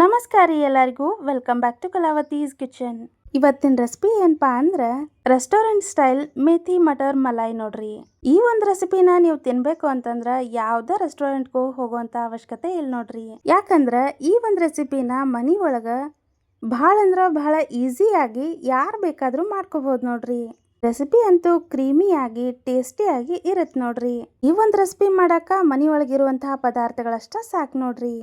ನಮಸ್ಕಾರ ರೀ ಎಲ್ಲರಿಗೂ. Welcome back to Kalavathi's kitchen ಇವತ್ತಿನ ರೆಸಿಪಿ ಏನಪ್ಪಾ ಅಂದ್ರೆ ರೆಸ್ಟೋರೆಂಟ್ ಸ್ಟೈಲ್ ಮೇಥಿ ಮಟರ್ ಮಲಾಯ್ ನೋಡ್ರಿ. ಈ ಒಂದು ರೆಸಿಪಿನ ನೀವು ತಿನ್ಬೇಕು ಅಂತಂದ್ರ ಯಾವ್ದೇ ರೆಸ್ಟೋರೆಂಟ್ಗೂ ಹೋಗುವಂತ ಅವಶ್ಯಕತೆ ಇಲ್ಲ ನೋಡ್ರಿ. ಯಾಕಂದ್ರ ಈ ಒಂದು ರೆಸಿಪಿನ ಮನಿ ಒಳಗ ಭಾಳ ಅಂದ್ರ ಭಾಳ ಆಗಿ ಯಾರು ಬೇಕಾದ್ರೂ ಮಾಡ್ಕೋಬಹುದು ನೋಡ್ರಿ. ರೆಸಿಪಿ ಅಂತೂ ಕ್ರೀಮಿಯಾಗಿ ಟೇಸ್ಟಿಯಾಗಿ ಇರುತ್ತೆ ನೋಡ್ರಿ. ಈ ಒಂದು ರೆಸಿಪಿ ಮಾಡಾಕ ಮನಿ ಒಳಗಿರುವಂತಹ ಪದಾರ್ಥಗಳಷ್ಟ ಸಾಕು ನೋಡ್ರಿ.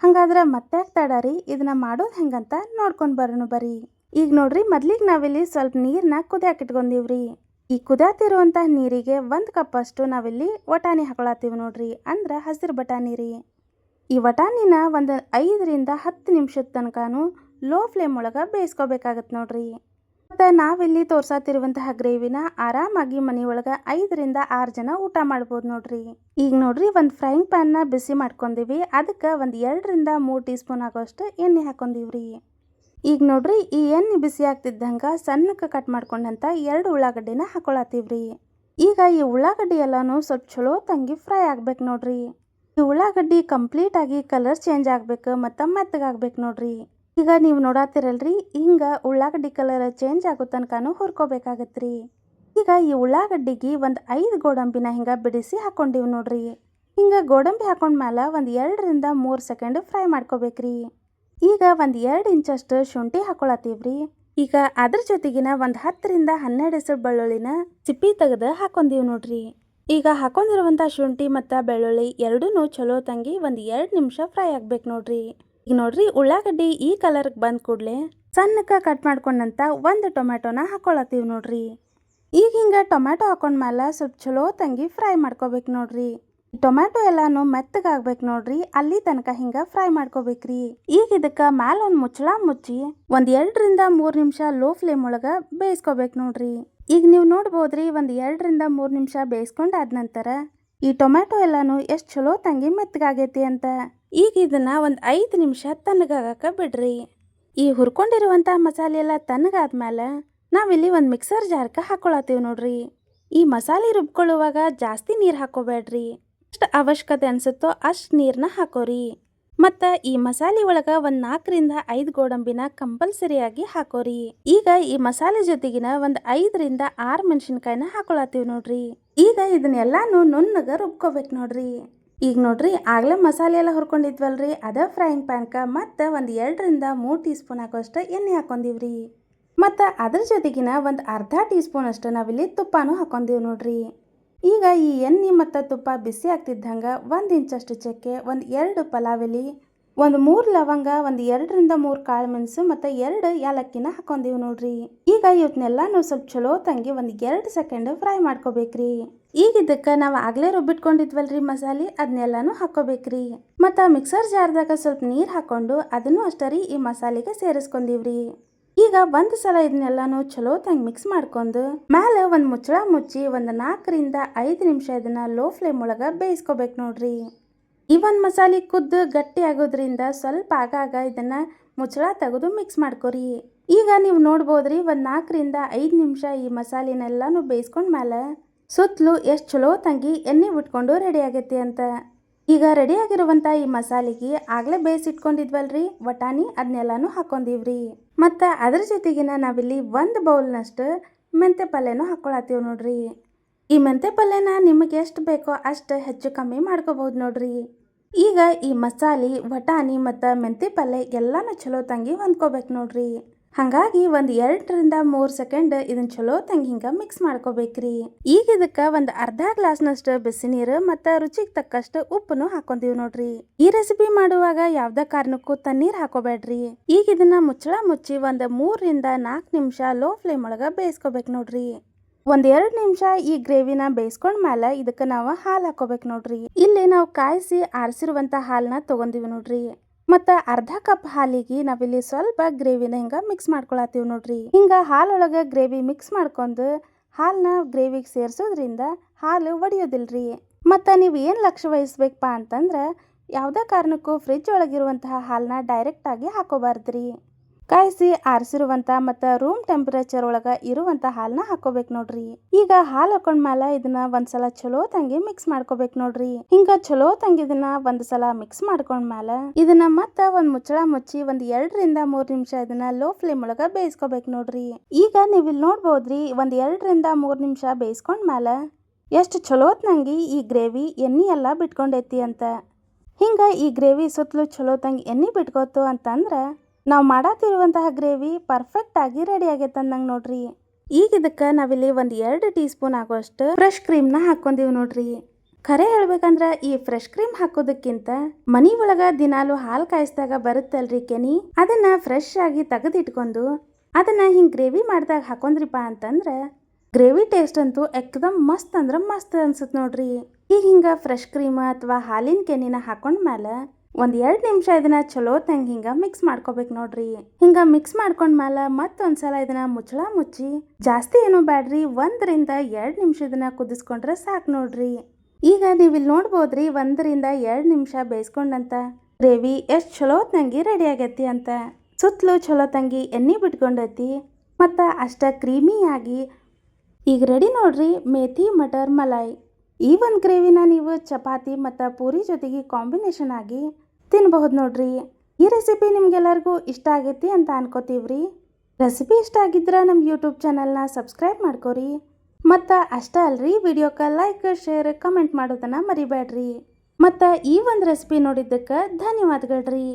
ಹಂಗಾದ್ರೆ ಮತ್ತೆ ರೀ? ಇದನ್ನ ಮಾಡೋದು ಹೆಂಗಂತ ನೋಡ್ಕೊಂಡು ಬರೋಣ ಬರ್ರಿ ಈಗ ನೋಡ್ರಿ ಮೊದ್ಲಿಗೆ ನಾವಿಲ್ಲಿ ಸ್ವಲ್ಪ ನೀರನ್ನ ಕುದಿಯಾಕಿಟ್ಕೊಂಡಿವ್ರಿ. ಈ ಕುದಾತಿರುವಂತಹ ನೀರಿಗೆ ಒಂದು ಕಪ್ ಅಷ್ಟು ನಾವಿಲ್ಲಿ ವಟಾಣಿ ಹಾಕೊಳತ್ತೀವಿ ನೋಡ್ರಿ, ಅಂದ್ರೆ ಹಸಿರು ಬಟಾಣಿ ರೀ. ಈ ವಟಾಣಿನ ಒಂದು ಐದರಿಂದ ಹತ್ತು ನಿಮಿಷದ ತನಕನೂ ಲೋ ಫ್ಲೇಮ್ ಒಳಗೆ ಬೇಯಿಸ್ಕೋಬೇಕಾಗತ್ತೆ ನೋಡ್ರಿ. ಮತ್ತು ನಾವಿಲ್ಲಿ ತೋರಿಸತ್ತಿರುವಂತಹ ಗ್ರೇವಿನ ಆರಾಮಾಗಿ ಮನೆಯೊಳಗೆ ಐದರಿಂದ ಆರು ಜನ ಊಟ ಮಾಡ್ಬೋದು ನೋಡ್ರಿ. ಈಗ ನೋಡ್ರಿ ಒಂದು ಫ್ರೈಯಿಂಗ್ ಪ್ಯಾನ್ನ ಬಿಸಿ ಮಾಡ್ಕೊಂಡಿವಿ ಅದಕ್ಕೆ ಒಂದು ಎರಡರಿಂದ ಮೂರು ಟೀ ಸ್ಪೂನ್ ಆಗೋಷ್ಟು ಎಣ್ಣೆ ಹಾಕೊಂಡಿವ್ರಿ ಈಗ ನೋಡ್ರಿ ಈ ಎಣ್ಣೆ ಬಿಸಿ ಆಗ್ತಿದ್ದಂಗೆ ಸಣ್ಣಕ್ಕೆ ಕಟ್ ಮಾಡ್ಕೊಂಡಂತ ಎರಡು ಉಳ್ಳಾಗಡ್ಡಿನ ಹಾಕೊಳತ್ತೀವ್ರಿ ಈಗ ಈ ಉಳ್ಳಾಗಡ್ಡಿ ಎಲ್ಲಾನು ಸ್ವಲ್ಪ ಚಲೋ ತಂಗಿ ಫ್ರೈ ಆಗ್ಬೇಕು ನೋಡ್ರಿ. ಈ ಉಳ್ಳಾಗಡ್ಡಿ ಕಂಪ್ಲೀಟ್ ಆಗಿ ಕಲರ್ ಚೇಂಜ್ ಆಗ್ಬೇಕು ಮತ್ತು ಮೆತ್ತಗಾಗ್ಬೇಕು ನೋಡ್ರಿ. ಈಗ ನೀವು ನೋಡಾತಿರಲ್ರಿ, ಹಿಂಗೆ ಉಳ್ಳಾಗಡ್ಡಿ ಕಲರ್ ಚೇಂಜ್ ಆಗೋ ತನಕನೂ ರೀ ಈಗ ಈ ಉಳ್ಳಾಗಡ್ಡಿಗೆ ಒಂದು ಐದು ಗೋಡಂಬಿನ ಹಿಂಗೆ ಬಿಡಿಸಿ ಹಾಕೊಂಡಿವಿ ನೋಡ್ರಿ. ಹಿಂಗೆ ಗೋಡಂಬಿ ಹಾಕೊಂಡ್ಮೇಲೆ ಒಂದು ಎರಡರಿಂದ ಮೂರು ಸೆಕೆಂಡ್ ಫ್ರೈ ಮಾಡ್ಕೋಬೇಕ್ರಿ. ಈಗ ಒಂದು ಎರಡು ಇಂಚಷ್ಟು ಶುಂಠಿ ಹಾಕೊಳತ್ತೀವ್ರಿ. ಈಗ ಅದ್ರ ಜೊತೆಗಿನ ಒಂದು ಹತ್ತರಿಂದ ಹನ್ನೆರಡು ಹೆಸರು ಬೆಳ್ಳುಳ್ಳಿನ ಸಿಪ್ಪಿ ತೆಗೆದು ಹಾಕೊಂಡೀವಿ ನೋಡ್ರಿ. ಈಗ ಹಾಕೊಂಡಿರುವಂಥ ಶುಂಠಿ ಮತ್ತು ಬೆಳ್ಳುಳ್ಳಿ ಎರಡೂ ಚಲೋ ತಂಗಿ ಒಂದು ಎರಡು ನಿಮಿಷ ಫ್ರೈ ಆಗ್ಬೇಕು ನೋಡ್ರಿ. ಈಗ ನೋಡ್ರಿ ಉಳ್ಳಾಗಡ್ಡಿ ಈ ಕಲರ್ಗೆ ಬಂದ ಕೂಡಲೇ ಸಣ್ಣಕ್ಕೆ ಕಟ್ ಮಾಡ್ಕೊಂಡಂತ ಒಂದು ಟೊಮ್ಯಾಟೊನ ಹಾಕೊಳತ್ತೀವಿ ನೋಡ್ರಿ. ಈಗ ಹಿಂಗೆ ಟೊಮ್ಯಾಟೊ ಹಾಕೊಂಡ್ಮೇಲೆ ಸ್ವಲ್ಪ ಚಲೋ ತಂಗಿ ಫ್ರೈ ಮಾಡ್ಕೋಬೇಕು ನೋಡ್ರಿ. ಟೊಮ್ಯಾಟೊ ಎಲ್ಲಾನು ಮೆತ್ತಗಾಗ್ಬೇಕು ನೋಡ್ರಿ, ಅಲ್ಲಿ ತನಕ ಹಿಂಗ ಫ್ರೈ ಮಾಡ್ಕೋಬೇಕ್ರಿ. ಈಗ ಇದಕ್ಕೆ ಮ್ಯಾಲ ಒಂದು ಮುಚ್ಚಳ ಮುಚ್ಚಿ ಒಂದ್ ಎರಡರಿಂದ ಮೂರು ನಿಮಿಷ ಲೋ ಫ್ಲೇಮ್ ಒಳಗ ಬೇಯಿಸ್ಕೋಬೇಕು ನೋಡ್ರಿ. ಈಗ ನೀವು ನೋಡ್ಬೋದ್ರಿ ಒಂದ್ ಎರಡರಿಂದ ಮೂರು ನಿಮಿಷ ಬೇಯಿಸ್ಕೊಂಡಾದ ನಂತರ ಈ ಟೊಮ್ಯಾಟೊ ಎಲ್ಲಾನು ಎಷ್ಟು ಚಲೋ ತಂಗಿ ಮೆತ್ತಗಾಗೈತಿ ಅಂತ. ಈಗ ಇದನ್ನ ಒಂದು ಐದು ನಿಮಿಷ ತಣ್ಣಗಾಗಕ್ಕೆ ಬಿಡ್ರಿ. ಈ ಹುರ್ಕೊಂಡಿರುವಂಥ ಮಸಾಲೆ ಎಲ್ಲ ತಣ್ಣಗಾದ್ಮೇಲೆ ನಾವಿಲ್ಲಿ ಒಂದು ಮಿಕ್ಸರ್ ಜಾರ್ಗೆ ಹಾಕೊಳತ್ತೀವಿ ನೋಡ್ರಿ. ಈ ಮಸಾಲೆ ರುಬ್ಕೊಳ್ಳುವಾಗ ಜಾಸ್ತಿ ನೀರು ಹಾಕೋಬೇಡ್ರಿ. ಎಷ್ಟು ಅವಶ್ಯಕತೆ ಅನಿಸುತ್ತೋ ಅಷ್ಟು ನೀರನ್ನ ಹಾಕೋರಿ. ಮತ್ತು ಈ ಮಸಾಲೆ ಒಳಗೆ ಒಂದು ನಾಲ್ಕರಿಂದ ಐದು ಗೋಡಂಬಿನ ಕಂಪಲ್ಸರಿಯಾಗಿ ಹಾಕೋರಿ. ಈಗ ಈ ಮಸಾಲೆ ಜೊತೆಗಿನ ಒಂದು ಐದರಿಂದ ಆರು ಮೆಣಸಿನ್ಕಾಯಿನ ಹಾಕೊಳತ್ತೀವಿ ನೋಡ್ರಿ. ಈಗ ಇದನ್ನೆಲ್ಲಾನು ನುಣ್ಣಗೆ ರುಬ್ಕೋಬೇಕು ನೋಡ್ರಿ. ಈಗ ನೋಡ್ರಿ, ಆಗಲೇ ಮಸಾಲೆ ಎಲ್ಲ ಹುರ್ಕೊಂಡಿದ್ವಲ್ರಿ, ಅದೇ ಫ್ರೈಯಿಂಗ್ ಪ್ಯಾನ್ಕ ಮತ್ತು ಒಂದು ಎರಡರಿಂದ ಮೂರು ಟೀ ಸ್ಪೂನ್ ಹಾಕೋಷ್ಟು ಎಣ್ಣೆ ಹಾಕೊಂಡಿವ್ರಿ ಮತ್ತು ಅದ್ರ ಜೊತೆಗಿನ ಒಂದು ಅರ್ಧ ಟೀ ಸ್ಪೂನ್ ಅಷ್ಟು ನಾವಿಲ್ಲಿ ತುಪ್ಪನೂ ಹಾಕೊಂಡಿವಿ ನೋಡ್ರಿ. ಈಗ ಈ ಎಣ್ಣೆ ಮತ್ತು ತುಪ್ಪ ಬಿಸಿ ಆಗ್ತಿದ್ದಂಗೆ ಒಂದು ಇಂಚಷ್ಟು ಚಕ್ಕೆ, ಒಂದು ಎರಡು ಪಲಾವ್ ಎಲಿ ಒಂದು ಮೂರು ಲವಂಗ, ಒಂದು ಎರಡರಿಂದ ಮೂರು ಕಾಳು ಮೆಣಸು ಮತ್ತು ಎರಡು ಏಲಕ್ಕಿನ ಹಾಕೊಂಡಿವಿ ನೋಡ್ರಿ. ಈಗ ಇವನ್ನೆಲ್ಲಾನು ಸ್ವಲ್ಪ ಚಲೋ ತಂಗಿ ಒಂದು ಎರಡು ಸೆಕೆಂಡ್ ಫ್ರೈ ಮಾಡ್ಕೋಬೇಕ್ರಿ. ಈಗ ಇದಕ್ಕೆ ನಾವು ಆಗಲೇ ರುಬ್ಬಿಟ್ಕೊಂಡಿದ್ವಲ್ರಿ ಮಸಾಲೆ? ಅದನ್ನೆಲ್ಲಾನು ಹಾಕೋಬೇಕ್ರಿ ಮತ್ತು ಮಿಕ್ಸರ್ ಜಾರ್ದಾಗ ಸ್ವಲ್ಪ ನೀರು ಹಾಕೊಂಡು ಅದನ್ನು ಅಷ್ಟೇ ರೀ ಈ ಮಸಾಲೆಗೆ ಸೇರಿಸ್ಕೊಂಡಿವ್ರಿ. ಈಗ ಒಂದು ಸಲ ಇದನ್ನೆಲ್ಲಾನು ಚಲೋ ತಂಗ್ ಮಿಕ್ಸ್ ಮಾಡ್ಕೊಂಡು ಮೇಲೆ ಒಂದು ಮುಚ್ಚಳ ಮುಚ್ಚಿ ಒಂದು ನಾಲ್ಕರಿಂದ ಐದು ನಿಮಿಷ ಇದನ್ನ ಲೋ ಫ್ಲೇಮ್ ಒಳಗೆ ಬೇಯಿಸ್ಕೋಬೇಕು ನೋಡ್ರಿ. ಈ ಒಂದು ಮಸಾಲೆ ಕುದ್ದು ಗಟ್ಟಿ ಆಗೋದ್ರಿಂದ ಸ್ವಲ್ಪ ಆಗಾಗ ಇದನ್ನ ಮುಚ್ಚಳ ತೆಗೆದು ಮಿಕ್ಸ್ ಮಾಡ್ಕೋರಿ. ಈಗ ನೀವು ನೋಡ್ಬೋದ್ರಿ ಒಂದು ನಾಲ್ಕರಿಂದ ಐದು ನಿಮಿಷ ಈ ಮಸಾಲೆನೆಲ್ಲಾನು ಬೇಯಿಸ್ಕೊಂಡ್ಮೇಲೆ ಸುತ್ತಲೂ ಎಷ್ಟು ಚಲೋ ತಂಗಿ ಎಣ್ಣೆ ಬಿಟ್ಕೊಂಡು ರೆಡಿ ಆಗೈತಿ ಅಂತ. ಈಗ ರೆಡಿ ಆಗಿರುವಂತ ಈ ಮಸಾಲೆಗೆ ಆಗಲೇ ಬೇಯಿಸಿಟ್ಕೊಂಡಿದ್ವಲ್ರಿ ವಟಾಣಿ ಅದನ್ನೆಲ್ಲಾನು ಹಾಕೊಂಡಿವ್ರಿ ಮತ್ತು ಅದ್ರ ಜೊತೆಗಿನ ನಾವಿಲ್ಲಿ ಒಂದು ಬೌಲ್ನಷ್ಟು ಮೆಂತೆ ಪಲ್ಯನೂ ಹಾಕ್ಕೊಳತ್ತೀವಿ ನೋಡ್ರಿ. ಈ ಮೆಂತೆ ಪಲ್ಯನ ನಿಮಗೆ ಎಷ್ಟು ಬೇಕೋ ಅಷ್ಟು ಹೆಚ್ಚು ಕಮ್ಮಿ ಮಾಡ್ಕೋಬೋದು ನೋಡ್ರಿ. ಈಗ ಈ ಮಸಾಲೆ, ವಟಾಣಿ ಮತ್ತು ಮೆಂತೆ ಪಲ್ಯ ಎಲ್ಲಾನು ಚಲೋ ತಂಗಿ ಹೊಂದ್ಕೋಬೇಕು ನೋಡ್ರಿ. ಹಾಗಾಗಿ ಒಂದು ಎರಡರಿಂದ ಮೂರು ಸೆಕೆಂಡ್ ಇದನ್ನ ಚಲೋ ತಂಗ ಹಿಂಗೆ ಮಿಕ್ಸ್ ಮಾಡ್ಕೋಬೇಕ್ರಿ. ಈಗ ಇದಕ್ಕೆ ಒಂದು ಅರ್ಧ ಗ್ಲಾಸ್ನಷ್ಟು ಬಿಸಿ ನೀರು ಮತ್ತು ರುಚಿಗೆ ತಕ್ಕಷ್ಟು ಉಪ್ಪನ್ನು ಹಾಕೊಂತೀವಿ ನೋಡ್ರಿ. ಈ ರೆಸಿಪಿ ಮಾಡುವಾಗ ಯಾವ್ದೇ ಕಾರಣಕ್ಕೂ ತಣ್ಣೀರ್ ಹಾಕೋಬೇಡ್ರಿ. ಈಗ ಇದನ್ನ ಮುಚ್ಚಳ ಮುಚ್ಚಿ ಒಂದು ಮೂರರಿಂದ ನಾಲ್ಕು ನಿಮಿಷ ಲೋ ಫ್ಲೇಮ್ ಒಳಗೆ ಬೇಯಿಸ್ಕೋಬೇಕು ನೋಡ್ರಿ. ಒಂದ್ ಎರಡು ನಿಮಿಷ ಈ ಗ್ರೇವಿನ ಬೇಯಿಸ್ಕೊಂಡ್ಮೇಲೆ ಇದಕ್ಕೆ ನಾವು ಹಾಲು ಹಾಕೋಬೇಕು ನೋಡ್ರಿ. ಇಲ್ಲಿ ನಾವು ಕಾಯಿಸಿ ಆರಿಸಿರುವಂತ ಹಾಲನ್ನ ತಗೊಂಡಿವಿ ನೋಡ್ರಿ. ಮತ್ತು ಅರ್ಧ ಕಪ್ ಹಾಲಿಗೆ ನಾವಿಲ್ಲಿ ಸ್ವಲ್ಪ ಗ್ರೇವಿನ ಹಿಂಗೆ ಮಿಕ್ಸ್ ಮಾಡ್ಕೊಳತ್ತೀವಿ ನೋಡ್ರಿ. ಹಿಂಗೆ ಹಾಲೊಳಗೆ ಗ್ರೇವಿ ಮಿಕ್ಸ್ ಮಾಡ್ಕೊಂಡು ಹಾಲನ್ನ ಗ್ರೇವಿಗೆ ಸೇರಿಸೋದ್ರಿಂದ ಹಾಲು ಒಡೆಯೋದಿಲ್ರಿ. ಮತ್ತು ನೀವು ಏನು ಲಕ್ಷ್ಯ ವಹಿಸ್ಬೇಕಪ್ಪ ಅಂತಂದ್ರೆ ಯಾವುದೇ ಕಾರಣಕ್ಕೂ ಫ್ರಿಜ್ ಒಳಗಿರುವಂತಹ ಹಾಲನ್ನ ಡೈರೆಕ್ಟಾಗಿ ಹಾಕೋಬಾರ್ದ್ರಿ. ಕಾಯಿಸಿ ಆರಿಸಿರುವಂತ ಮತ್ತು ರೂಮ್ ಟೆಂಪರೇಚರ್ ಒಳಗೆ ಇರುವಂತ ಹಾಲನ್ನ ಹಾಕೋಬೇಕು ನೋಡ್ರಿ. ಈಗ ಹಾಲು ಹಾಕೊಂಡ್ಮೇಲೆ ಇದನ್ನ ಒಂದ್ಸಲ ಚಲೋ ತಂಗಿ ಮಿಕ್ಸ್ ಮಾಡ್ಕೋಬೇಕು ನೋಡ್ರಿ. ಹಿಂಗ ಚಲೋ ತಂಗಿ ಇದನ್ನ ಒಂದ್ ಸಲ ಮಿಕ್ಸ್ ಮಾಡ್ಕೊಂಡ್ಮೇಲೆ ಇದನ್ನ ಮತ್ತ ಒಂದ್ ಮುಚ್ಚಳ ಮುಚ್ಚಿ ಒಂದ್ ಎರಡರಿಂದ ಮೂರ್ ನಿಮಿಷ ಇದನ್ನ ಲೋ ಫ್ಲೇಮ್ ಒಳಗ ಬೇಯಿಸ್ಕೋಬೇಕು ನೋಡ್ರಿ. ಈಗ ನೀವ್ ಇಲ್ಲಿ ನೋಡ್ಬೋದ್ರಿ ಒಂದ್ ಎರಡರಿಂದ ಮೂರ್ ನಿಮಿಷ ಬೇಯಿಸ್ಕೊಂಡ್ಮೇಲೆ ಎಷ್ಟು ಚಲೋತ್ನಂಗಿ ಈ ಗ್ರೇವಿ ಎಣ್ಣಿ ಎಲ್ಲ ಬಿಟ್ಕೊಂಡೈತಿ ಅಂತ. ಹಿಂಗ ಈ ಗ್ರೇವಿ ಸುತ್ತಲೂ ಚಲೋ ತಂಗಿ ಎಣ್ಣೆ ಬಿಟ್ಕೋತು ಅಂತಂದ್ರೆ ನಾವು ಮಾಡತ್ತಿರುವಂತಹ ಗ್ರೇವಿ ಪರ್ಫೆಕ್ಟ್ ಆಗಿ ರೆಡಿ ಆಗೈತೆ ಅಂದಂಗೆ ನೋಡ್ರಿ. ಈಗ ಇದಕ್ಕೆ ನಾವಿಲ್ಲಿ ಒಂದು ಎರಡು ಟೀ ಸ್ಪೂನ್ ಆಗುವಷ್ಟು ಫ್ರೆಶ್ ಕ್ರೀಮ್ನ ಹಾಕೊಂಡೀವಿ ನೋಡ್ರಿ. ಖರೆ ಹೇಳ್ಬೇಕಂದ್ರೆ ಈ ಫ್ರೆಶ್ ಕ್ರೀಮ್ ಹಾಕೋದಕ್ಕಿಂತ ಮನಿ ಒಳಗ ದಿನಾಲು ಹಾಲು ಕಾಯಿಸಿದಾಗ ಬರುತ್ತಲ್ರಿ ಕೆನಿ? ಅದನ್ನ ಫ್ರೆಶ್ ಆಗಿ ತೆಗೆದಿಟ್ಕೊಂಡು ಅದನ್ನ ಹಿಂಗ್ ಗ್ರೇವಿ ಮಾಡಿದಾಗ ಹಾಕೊಂಡ್ರಿಪ್ಪ ಅಂತಂದ್ರೆ ಗ್ರೇವಿ ಟೇಸ್ಟ್ ಅಂತೂ ಎಕ್ದಮ್ ಮಸ್ತ್ ಅಂದ್ರೆ ಮಸ್ತ್ ಅನ್ಸುತ್ತೆ ನೋಡ್ರಿ. ಈಗ ಹಿಂಗ ಫ್ರೆಶ್ ಕ್ರೀಮ್ ಅಥವಾ ಹಾಲಿನ ಕೆನಿನ ಹಾಕೊಂಡ್ಮೇಲೆ ಒಂದ್ ಎರಡು ನಿಮಿಷ ಇದನ್ನ ಚಲೋ ತಂಗ ಹಿಂಗೆ ಮಿಕ್ಸ್ ಮಾಡ್ಕೋಬೇಕು ನೋಡ್ರಿ. ಹಿಂಗೆ ಮಿಕ್ಸ್ ಮಾಡ್ಕೊಂಡ್ಮೇಲೆ ಮತ್ತೊಂದ್ಸಲ ಇದನ್ನ ಮುಚ್ಚಳ ಮುಚ್ಚಿ, ಜಾಸ್ತಿ ಏನು ಬ್ಯಾಡ್ರಿ, ಒಂದರಿಂದ ಎರಡು ನಿಮಿಷ ಇದನ್ನ ಕುದಿಸ್ಕೊಂಡ್ರೆ ಸಾಕು ನೋಡ್ರಿ. ಈಗ ನೀವು ಇಲ್ಲಿ ನೋಡ್ಬೋದ್ರಿ, ಒಂದರಿಂದ ಎರಡು ನಿಮಿಷ ಬೇಯಿಸ್ಕೊಂಡಂತ ಗ್ರೇವಿ ಎಷ್ಟು ಚಲೋ ತಂಗಿ ರೆಡಿ ಆಗೈತಿ ಅಂತ. ಸುತ್ತಲೂ ಚಲೋ ತಂಗಿ ಎಣ್ಣೆ ಬಿಟ್ಕೊಂಡೈತಿ, ಮತ್ತು ಅಷ್ಟ ಕ್ರೀಮಿಯಾಗಿ ಈಗ ರೆಡಿ ನೋಡ್ರಿ ಮೇಥಿ ಮಟರ್, ಮಲಾಯ್. ಈ ಒಂದು ಗ್ರೇವಿನ ನೀವು ಚಪಾತಿ ಮತ್ತು ಪೂರಿ ಜೊತೆಗೆ ಕಾಂಬಿನೇಷನ್ ಆಗಿ ತಿನ್ನಬಹುದು ನೋಡ್ರಿ. ಈ ರೆಸಿಪಿ ನಿಮ್ಗೆಲ್ಲರಿಗೂ ಇಷ್ಟ ಆಗೈತಿ ಅಂತ ಅನ್ಕೋತೀವ್ರಿ. ರೆಸಿಪಿ ಇಷ್ಟ ಆಗಿದ್ರೆ ನಮ್ಮ ಯೂಟ್ಯೂಬ್ ಚಾನಲ್ನ ಸಬ್ಸ್ಕ್ರೈಬ್ ಮಾಡ್ಕೊರಿ. ಮತ್ತು ಅಷ್ಟೇ ಅಲ್ರಿ ವಿಡಿಯೋಕ್ಕೆ ಲೈಕ್ ಶೇರ್ ಕಮೆಂಟ್ ಮಾಡೋದನ್ನು ಮರಿಬೇಡ್ರಿ ಮತ್ತು ಈ ಒಂದು ರೆಸಿಪಿ ನೋಡಿದ್ದಕ್ಕೆ ಧನ್ಯವಾದಗಳ್ರಿ.